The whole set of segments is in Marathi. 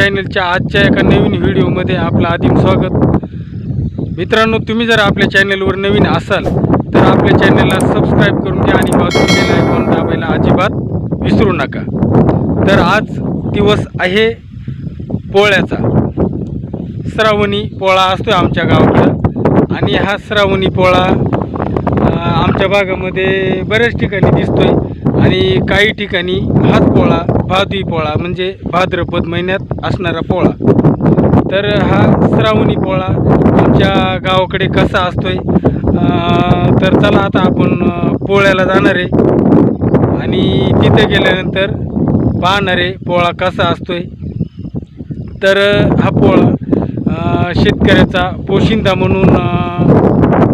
चॅनलच्या आजच्या एका नवीन व्हिडिओमध्ये आपलं आदिम स्वागत. मित्रांनो तुम्ही जर आपल्या चॅनलवर नवीन असाल तर आपल्या चॅनलला सबस्क्राईब करून घ्या आणि बाजूला आयकॉन दाबायला अजिबात विसरू नका. तर आज दिवस आहे पोळ्याचा. श्रावणी पोळा असतो आमच्या गावाकडं आणि हा श्रावणी पोळा आमच्या भागामध्ये बऱ्याच ठिकाणी दिसतोय. आणि काही ठिकाणी हाच पोळा भादवी पोळा म्हणजे भाद्रपद महिन्यात असणारा पोळा. तर हा श्रावणी पोळा आमच्या गावाकडे कसा असतोय? तर चला आता आपण पोळ्याला जाणार आहे. आणि तिथे गेल्यानंतर पाहणार आहे पोळा कसा असतोय. तर हा पोळा शेतकऱ्याचा पोशिंदा म्हणून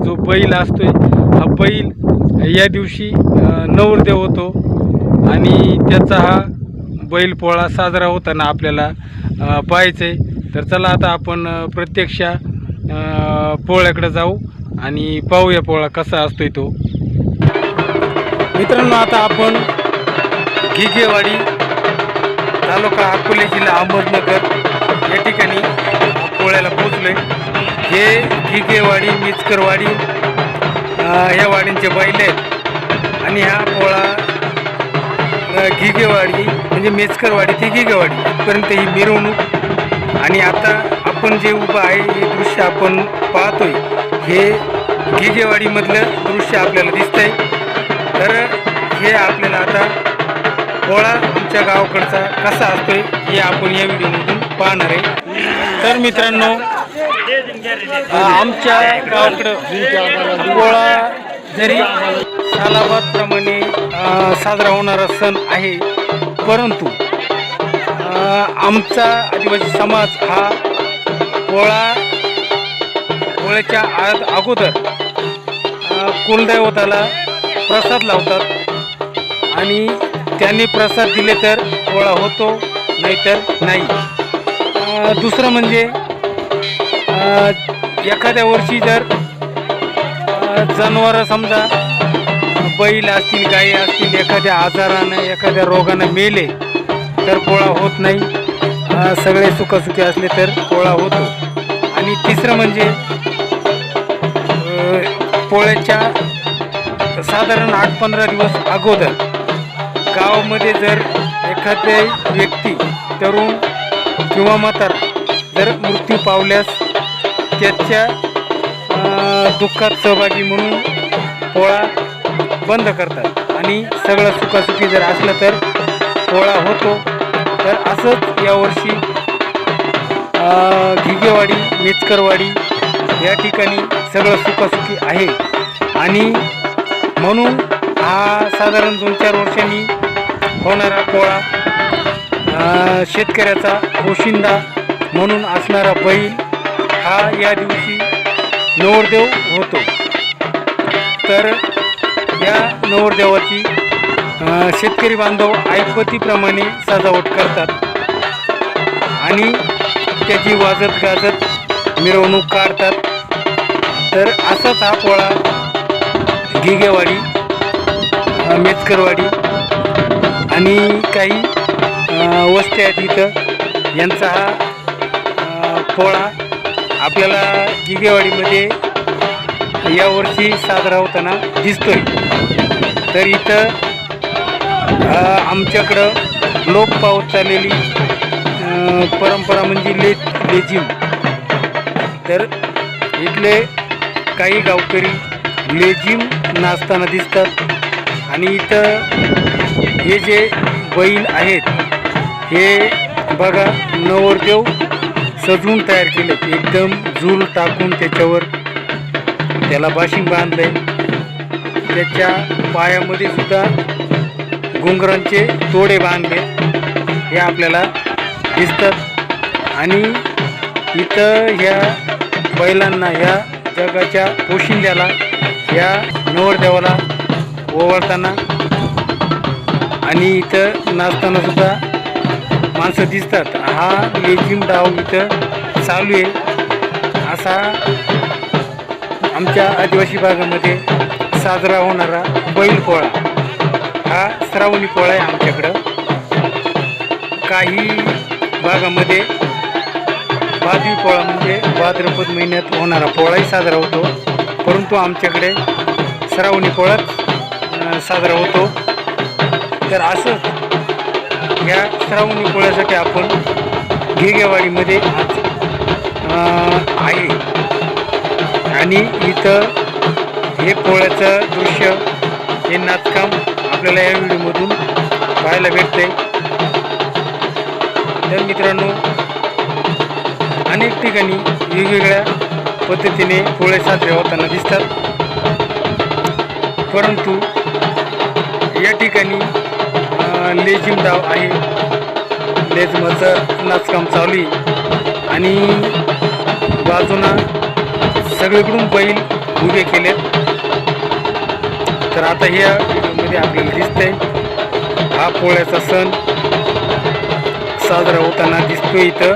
जो बैल असतोय हा बैल या दिवशी नवरदेव होतो. आणि त्याचा हा बैलपोळा साजरा होताना आपल्याला पाहायचं आहे तर चला आता आपण प्रत्यक्ष पोळ्याकडे जाऊ आणि पाहूया पोळा कसा असतोय तो. मित्रांनो आता आपण घिगेवाडी तालुका अकोले जिल्हा अहमदनगर या ठिकाणी पोळ्याला पोचलोय हे घिगेवाडी मिचकरवाडी ह्या या वाडींचे बैल आहेत. आणि हा पोळा घिगेवाडी म्हणजे मेचकरवाडी ते घिगेवाडीपर्यंत ही मिरवणूक. आणि आता आपण जे उभं आहे हे दृश्य आपण पाहतोय हे घिगेवाडीमधलं दृश्य आपल्याला दिसतंय. तर हे आपल्याला आता पोळा आमच्या गावाकडचा कसा असतोय हे आपण या व्हिडिओमधून पाहणार आहे. तर मित्रांनो आमच्या गावाकडं पोळा जरी सालाबादप्रमाणे साजरा होणारा सण आहे. परंतु आमचा आदिवासी समाज हा पोळा पोळ्याच्या आत अगोदर कुलदैवताला प्रसाद लावतात आणि त्यांनी प्रसाद दिले तर पोळा होतो नाहीतर नाही. दुसरं म्हणजे एखाद्या वर्षी जर जनावरं समजा बैल असतील गायी असतील एखाद्या आजारानं एखाद्या रोगानं मेले तर पोळा होत नाही. सगळे सुखासुखी असले तर पोळा होतो. आणि तिसरं म्हणजे पोळ्याच्या साधारण आठ पंधरा दिवस अगोदर गावामध्ये जर एखाद्या व्यक्ती तरुण किंवा म्हातार जर मृत्यू पावल्यास त्याच्या दुःखात सहभागी म्हणून पोळा बंद करतात. आणि सगळं सुखासुखी जर असलं तर पोळा होतो. तर असंच यावर्षी घिगेवाडी मेचकरवाडी या ठिकाणी सगळं सुखासुखी आहे. आणि म्हणून हा साधारण दोन चार वर्षांनी होणारा पोळा शेतकऱ्याचा पोशिंदा म्हणून असणारा बैल हा या दिवशी नवरदेव होतो. तर या नवरदेवाची शेतकरी बांधव ऐपतीप्रमाणे सजावट करतात. आणि त्याची वाजत गाजत मिरवणूक काढतात. तर असाच हा पोळा गिगेवाडी मेचकरवाडी आणि काही अ, वस्त्या आहेत इथं. यांचा हा पोळा आपल्याला गिगेवाडीमध्ये यावर्षी साजरा होताना दिसतोय. तर इथं आमच्याकडं लोप पावत चाललेली परंपरा म्हणजे ले लेझिम. तर इथले काही गावकरी लेझिम नाचताना दिसतात. आणि इथं हे जे बैल आहेत हे बघा नवरदेव सजवून तयार केले एकदम झूल टाकून त्याच्यावर त्याला बाशिंग बांधले. त्याच्या पायामध्ये सुद्धा घुंगरांचे तोडे बांधले. हे आपल्याला दिसतात. आणि इथं ह्या बैलांना ह्या जगाच्या पोशिंद्याला ह्या नवरदेवाला ओवाळताना आणि इथं नाचताना सुद्धा माणसं दिसतात. हा लेझिम डाव इथं चालू आहे. असा आमच्या आदिवासी भागामध्ये साजरा होणारा बैल पोळा. हा श्रावणी पोळा आहे आमच्याकडं. काही भागामध्ये भादवी पोळा म्हणजे भाद्रपद महिन्यात होणारा पोळाही साजरा होतो. परंतु आमच्याकडे श्रावणी पोळाच साजरा होतो. तर असंच या श्रावणी पोळ्यासाठी आपण घेगेवाडीमध्ये आज आहे. आणि इथं हे पोळ्याचं दृश्य हे नाचकाम आपल्याला या व्हिडिओमधून पाहायला भेटते तर मित्रांनो अनेक ठिकाणी वेगवेगळ्या पद्धतीने पोळे साजरे होताना दिसतात. परंतु या ठिकाणी लेझिम डाव आहे. लेझिमाचं नाचकाम चालू आहे. आणि बाजूना सगळीकडून बैल उभे केलेत तर आता ह्या व्हिडिओमध्ये आपल्याला दिसतंय हा पोळ्याचा सण साजरा होताना दिसतोय इथं.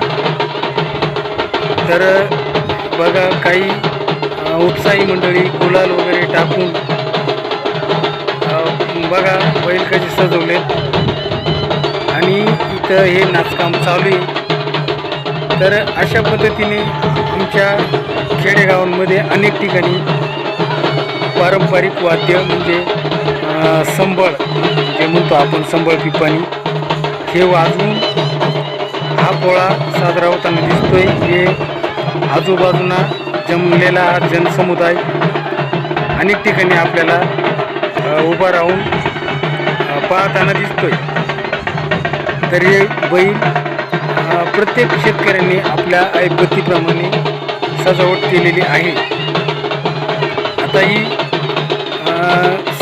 तर बघा काही उत्साही मंडळी गुलाल वगैरे टाकून बघा बैल कसे सजवलेत आणि इथं हे नाचकाम चालू आहे. तर अशा पद्धतीने आमच्या खेडेगावांमध्ये अनेक ठिकाणी पारंपरिक वाद्य म्हणजे संबळ जे म्हणतो आपण संबळ पिपाणी हे वाजवून हा पोळा साजरा होताना दिसतोय. हे आजूबाजूंना जमलेला हा जनसमुदाय अनेक ठिकाणी आपल्याला उभा राहून पाहताना दिसतोय. तर हे बैल प्रत्येक शेतकऱ्यांनी आपल्या ऐपतीप्रमाणे सजावट केलेली आहे. आता ही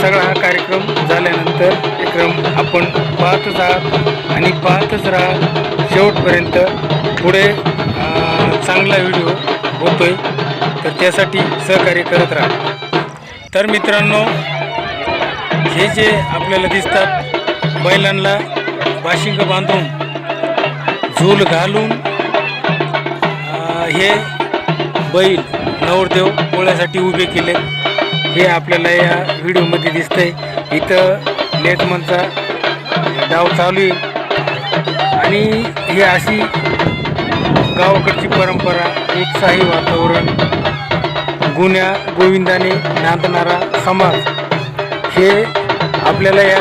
सगळा हा कार्यक्रम झाल्यानंतर कार्यक्रम आपण पाहतच आहात आणि पाहतच राहा शेवटपर्यंत पुढे चांगला व्हिडिओ होतोय. तर त्यासाठी सहकार्य करत राहा. तर मित्रांनो हे जे आपल्याला दिसतात बैलांना बाशिंग बांधून झूल घालून हे बैल नवरदेव पोळ्यासाठी उभे केले. हे आपल्याला या व्हिडिओमध्ये दिसतंय. इथं लेटमनचा डाव चालू आहे. आणि ही अशी गावाकडची परंपरा उत्साही वातावरण गुन्ह्या गोविंदाने नांदणारा समाज हे आपल्याला या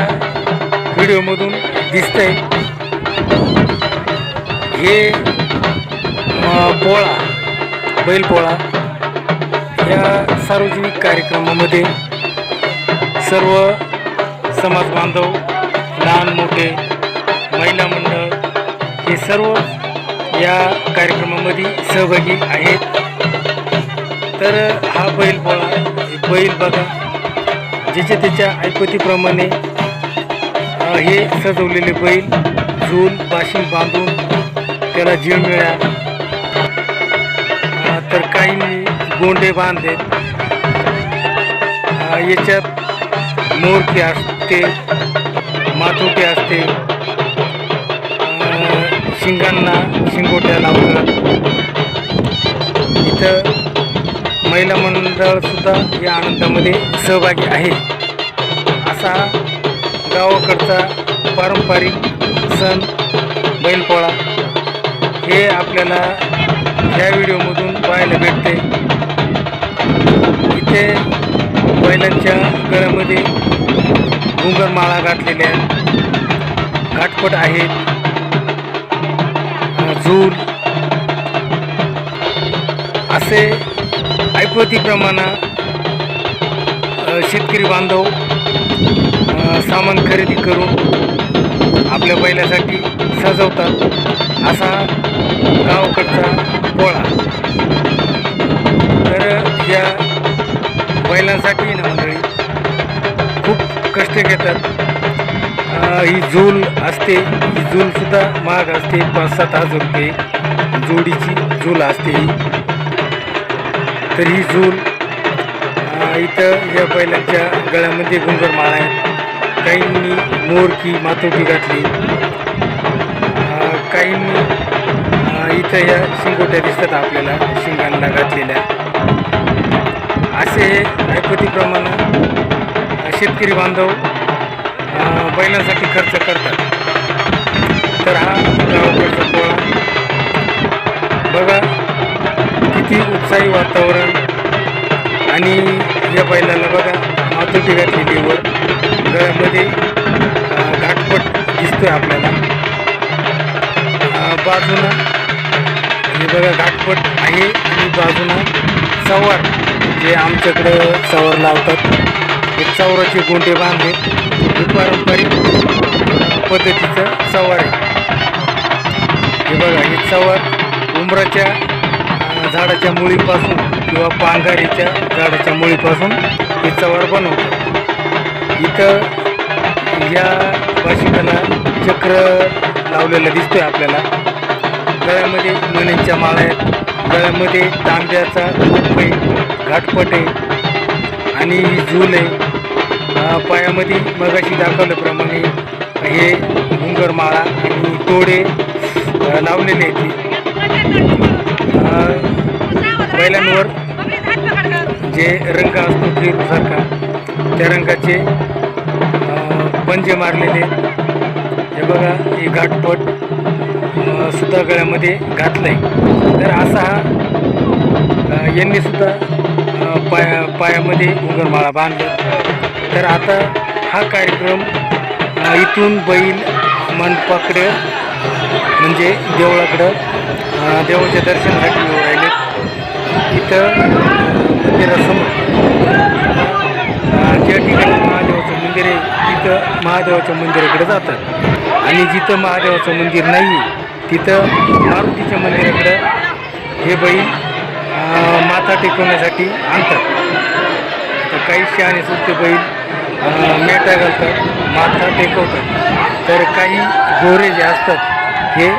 व्हिडिओमधून दिसतंय. हे पोळा बैलपोळा या सार्वजनिक कार्यक्रमामध्ये सर्व समाज बांधव लहान मोठे महिला मंडळ हे सर्व या कार्यक्रमामध्ये सहभागी आहेत. तर हा बैल पोळा बैल बघा ज्याच्या त्याच्या ऐपतीप्रमाणे हे सजवलेले बैल झूल बाशिंग बांधून त्याला जीव मिळा तर काहींनी गोंडे बांधलेत. याच्यात मोरके असते मातोटी असते शिंगांना शिंगोट्या लावतात. इथं महिला मंडळसुद्धा या आनंदामध्ये सहभागी आहे. असा गावाकडचा पारंपरिक सण बैलपोळा. हे आपल्याला ह्या व्हिडिओमधून पाहायला भेटते. इथे बैलांच्या गळ्यामध्ये घुंगरमाळा घातलेल्या घाटपट आहेत. झूल. असे ऐपतीप्रमाणे शेतकरी बांधव सामान खरेदी करून आपल्या बैलासाठी सजवतात. असा गावकडचा पोळा तर या बैलांसाठी ना मंडळी खूप कष्ट घेतात. ही झूल असते ही झूलसुद्धा महाग असते पाच सात हजार रुपये जोडीची झूल असते ही. तर ही झूल इथं या बैलांच्या गळ्यामध्ये घुंगरमाळा आहेत काहींनी मोरकी मातोटी घातली. काहींनी इथं या शिंगोट्या दिसतात आपल्याला शिंगांना घातलेल्या असे ऐपतीप्रमाणे शेतकरी बांधव बैलांसाठी खर्च करतात. तर हा गावाकडचा पोळा. बघा किती उत्साही वातावरण. आणि या बैलाला बघा मातोटी घातलेली वर. गळ्यामध्ये घाटपट दिसतोय आपल्याला. बाजूनं. हे बघा घाटपट आहे आणि बाजूनं सवार. जे आमच्याकडं सवार लावतात. हे चौराचे गोंडे बांधले. हे पारंपरिक पद्धतीचं सवार आहे. हे बघा हे सवार उंबराच्या झाडाच्या मुळीपासून किंवा पांघारीच्या झाडाच्या मुळीपासून हे चवार बनवतात. इथं या वाशिकाला चक्र लावलेलं दिसतोय आपल्याला. गळ्यामध्ये मण्यांच्या माळा आहेत गळ्यामध्ये तांब्याचा खूप आहे घाटपट आहे आणि झूल आहे पायामध्ये मगाशी दाखवल्याप्रमाणे हे घुंगरमाळा आणि तोडे लावलेले आहेत बैलांवर जे रंग असतो पेरूसारखा त्या रंगाचे पंजे मारलेले आहेत. हे बघा हे घाटपट सुद्धा गळ्यामध्ये घातलं आहे तर असा हा यांनी सुद्धा पाया पायामध्ये घुंगरमाळा बांधला. तर आता हा कार्यक्रम इथून बैल मंडपाकडे म्हणजे देवळाकडं अं, देवाच्या दर्शनासाठी येऊ राहिले. इथं मंदिरासमोर ज्या ठिकाणी महादेवाचं मंदिर आहे तिथं महादेवाच्या मंदिराकडे जातात. आणि जिथं महादेवाचं मंदिर नाही आहे तिथं मारुतीच्या मंदिराकडं हे बैल माथा टेकवण्यासाठी आणतात. तर काही शहाणे सुद्धा बैल मेटा घालतात माथा टेकवतात. तर काही गोरे जे असतात हे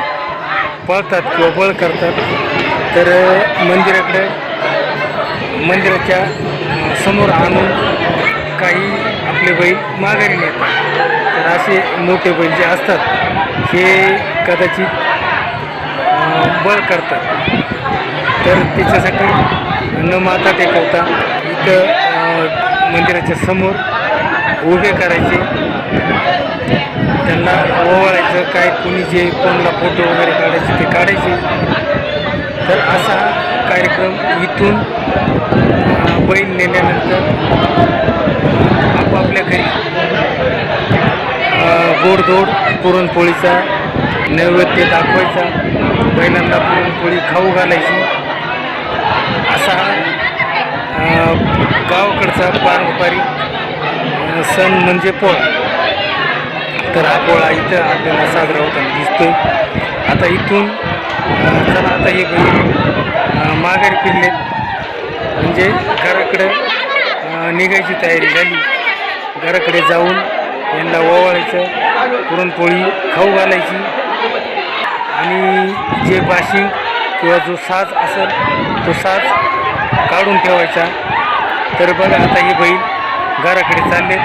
पळतात किंवा बळ करतात. तर मंदिराकडं मंदिराकडे मंदिराच्या समोर आणून काही आपले बैल माघारी नेतात. तर असे मोठे बैल जे असतात हे कदाचित बळ करतात. तर त्याच्यासाठी न माता टेकवता इथं मंदिराच्या समोर उभे करायचे. त्यांना ओवाळायचं. काय कुणी जे कोणाला फोटो वगैरे काढायचे ते काढायचे. तर असा कार्यक्रम इथून बैल नेल्यानंतर आपापल्या घरी गोडधोड पुरणपोळीचा नैवेद्य दाखवायचा. बैलांना पुरणपोळी खाऊ घालायची. असा गावाकडचा पारंपरिक सण म्हणजे पोळा. तर हा पोळा इथं आपल्याला साजरा होताना दिसतो आता इथून चला आता हे बैल माघारी फिरले म्हणजे घराकडं निघायची तयारी झाली. घराकडे जाऊन यांना ओवाळायचं पुरणपोळी खाऊ घालायची. आणि जे बाशिंग किंवा जो साज असेल तो साज काढून ठेवायचा. तर बघा आता हे बैल घराकडे चालले.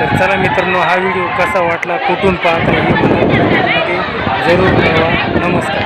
तर चला मित्रांनो हा व्हिडिओ कसा वाटला कुठून पाहता हे मला जरूर कळवा. नमस्कार.